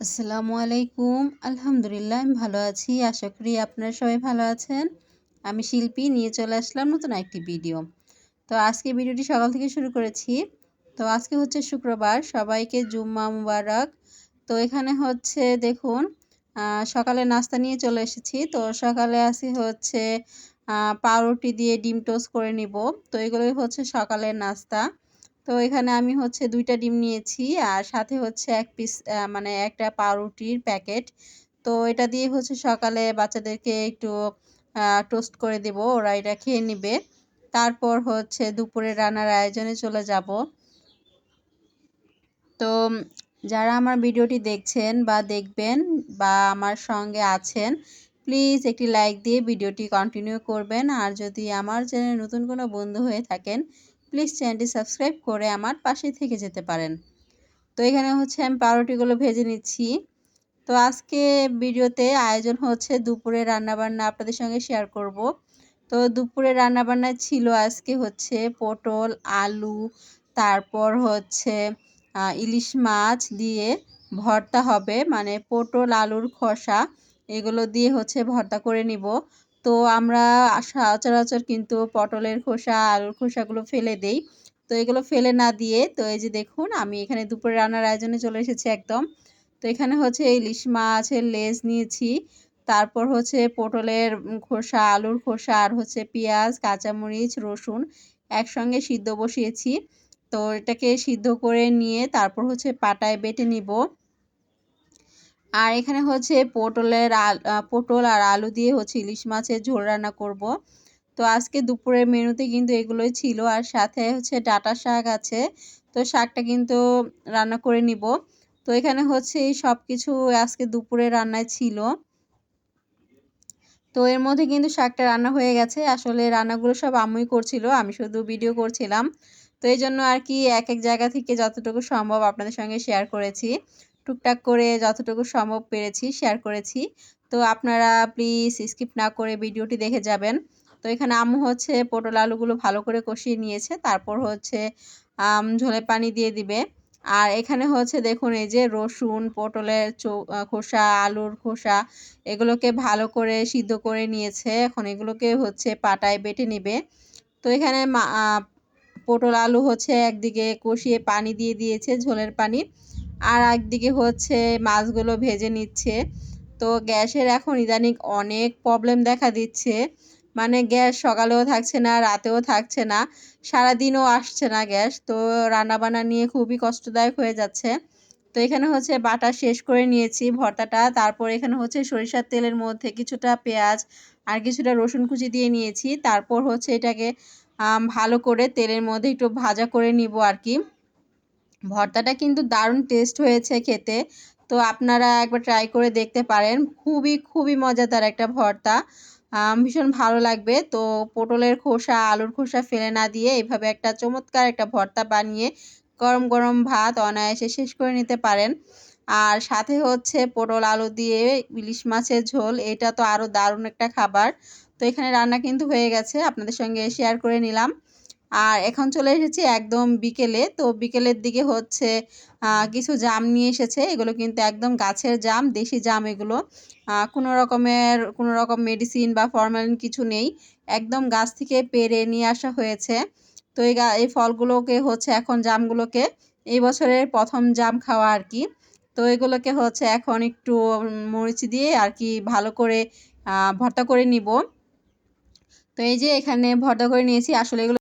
আসসালামু আলাইকুম। আলহামদুলিল্লাহ, আমি ভালো আছি। আশা করি আপনারা সবাই ভালো আছেন। আমি শিল্পী, নিয়ে চলে আসলাম নতুন একটি ভিডিও। তো আজকে ভিডিওটি সকাল থেকে শুরু করেছি। তো আজকে হচ্ছে শুক্রবার, সবাইকে জুম্মা মুবারক। তো এখানে হচ্ছে দেখুন সকালে নাস্তা নিয়ে চলে এসেছি। তো সকালে আসি হচ্ছে পাউরুটি দিয়ে ডিম টোস্ট করে নিব। তো এগুলোই হচ্ছে সকালের নাস্তা। তো এখানে আমি হচ্ছে দুইটা ডিম নিয়েছি আর সাথে হচ্ছে এক পিস মানে একটা পাউরুটির প্যাকেট। তো এটা দিয়ে হচ্ছে সকালে বাচ্চাদেরকে একটু টোস্ট করে দেব, ওরা এটা খেয়ে নেবে। তারপর হচ্ছে দুপুরে রান্নার আয়োজনে চলে যাব। তো যারা আমার ভিডিওটি দেখছেন বা দেখবেন বা আমার সঙ্গে আছেন, প্লিজ একটি লাইক দিয়ে ভিডিওটি কন্টিনিউ করবেন। আর যদি আমার চ্যানেল নতুন কোনো বন্ধু হয়ে থাকেন প্লিজ চ্যানেলটি সাবস্ক্রাইব করে আমার পাশে থেকে যেতে পারেন। তো এখানে হচ্ছে আমি পাউরুটিগুলো ভেজে নিচ্ছি। তো আজকে ভিডিওতে আয়োজন হচ্ছে দুপুরে রান্নাবান্না আপনাদের সঙ্গে শেয়ার করব। তো দুপুরে রান্নাবান্না ছিল আজকে হচ্ছে পটল, আলু, তারপর হচ্ছে ইলিশ মাছ দিয়ে ভর্তা হবে। মানে পটল, আলুর খোসা এগুলো দিয়ে হচ্ছে ভর্তা করে নিব। তো আমরা সচরাচর কিন্তু পটলের খোসা, আলুর খোসাগুলো ফেলে দেই। তো এগুলো ফেলে না দিয়ে, তো এই যে দেখুন, আমি এখানে দুপুরে রান্নার আয়োজনে চলে এসেছি একদম। তো এখানে হচ্ছে ইলিশ মাছের লেজ নিয়েছি, তারপর হচ্ছে পটলের খোসা, আলুর খোসা, আর হচ্ছে পেঁয়াজ, কাঁচামরিচ, রসুন একসঙ্গে সিদ্ধ বসিয়েছি। তো এটাকে সিদ্ধ করে নিয়ে তারপর হচ্ছে পাটায় বেটে নিব। আর এখানে হচ্ছে পটলের পটল আর আলু দিয়ে হচ্ছে ইলিশ মাছের ঝোল রান্না করব। তো আজকে দুপুরের মেনুতে কিন্তু এগুলোই ছিল। আর সাথে হচ্ছে ডাটা শাক আছে। তো শাকটা কিন্তু রান্না করে নিব। তো এখানে হচ্ছে সব কিছু আজকে দুপুরে রান্নায় ছিল। তো এর মধ্যে কিন্তু শাকটা রান্না হয়ে গেছে। আসলে রান্নাগুলো সব আমুই করছিল, আমি শুধু ভিডিও করছিলাম। তো এই জন্য আর কি এক এক জায়গা থেকে যতটুকু সম্ভব আপনাদের সঙ্গে শেয়ার করেছি। টুকটাক করে যতটুকু সম্ভব পেরেছি শেয়ার করেছি। তো আপনারা প্লিজ স্কিপ না করে ভিডিওটি দেখে যাবেন। তো এখানে আম্মু হচ্ছে পটল আলুগুলো ভালো করে কষিয়ে নিয়েছে, তারপর হচ্ছে ঝোলে পানি দিয়ে দিবে। আর এখানে হচ্ছে দেখুন, এই যে রসুন, পটলের খোসা, আলুর খোসা, এগুলোকে ভালো করে সিদ্ধ করে নিয়েছে। এখন এগুলোকে হচ্ছে পাটায় বেটে নেবে। তো এখানে পটল আলু হচ্ছে একদিকে কষিয়ে পানি দিয়ে দিয়েছে ঝোলের পানি। আর একদিকে হচ্ছে মাছগুলো ভেজে নিচ্ছে। তো গ্যাসের এখন ইদানিং অনেক প্রবলেম দেখা দিচ্ছে। মানে গ্যাস সকালেও থাকছে না, রাতেও থাকছে না, সারাদিনও আসছে না গ্যাস। তো রান্নাবান্না নিয়ে খুবই কষ্টদায়ক হয়ে যাচ্ছে। তো এখানে হচ্ছে বাটা শেষ করে নিয়েছি ভর্তাটা। তারপর এখানে হচ্ছে সরিষার তেলের মধ্যে কিছুটা পেঁয়াজ আর কিছুটা রসুন কুচি দিয়ে নিয়েছি। তারপর হচ্ছে এটাকে ভালো করে তেলের মধ্যে একটু ভাজা করে নিব আর কি। ভর্তাটা কিন্তু দারুণ টেস্ট হয়েছে খেতে। তো আপনারা একবার ট্রাই করে দেখতে পারেন। খুবই খুবই মজাদার একটা ভর্তা। ভীষণ ভালো লাগবে। তো পটলের খোসা, আলুর খোসা ফেলে না দিয়ে এভাবে একটা চমৎকার একটা ভর্তা বানিয়ে গরম গরম ভাত অনায়াসে শেষ করে নিতে পারেন। আর সাথে হচ্ছে পটল, আলু দিয়ে ইলিশ মাছের ঝোল, এটা তো আরও দারুণ একটা খাবার। তো এখানে রান্না কিন্তু হয়ে গেছে। আপনাদের সঙ্গে শেয়ার করে নিলাম। আর এখন চলে এসেছি একদম বিকেলে। তো বিকেলের দিকে হচ্ছে কিছু জাম নিয়ে এসেছে। এগুলো কিন্তু একদম গাছের জাম, দেশি জাম এগুলো। কোনো রকমের, কোনো রকম মেডিসিন বা ফরমালিন কিছু নেই। একদম গাছ থেকে পেরে নিয়ে আসা হয়েছে। তো এই এই ফলগুলোকে হচ্ছে এখন জামগুলোকে, এই বছরের প্রথম জাম খাওয়া আর কি। তো এগুলোকে হচ্ছে এখন একটু মরিচ দিয়ে আর কি ভালো করে ভর্তা করে নিব। তো এই যে এখানে ভর্তা করে নিয়েছি, আসলে এগুলো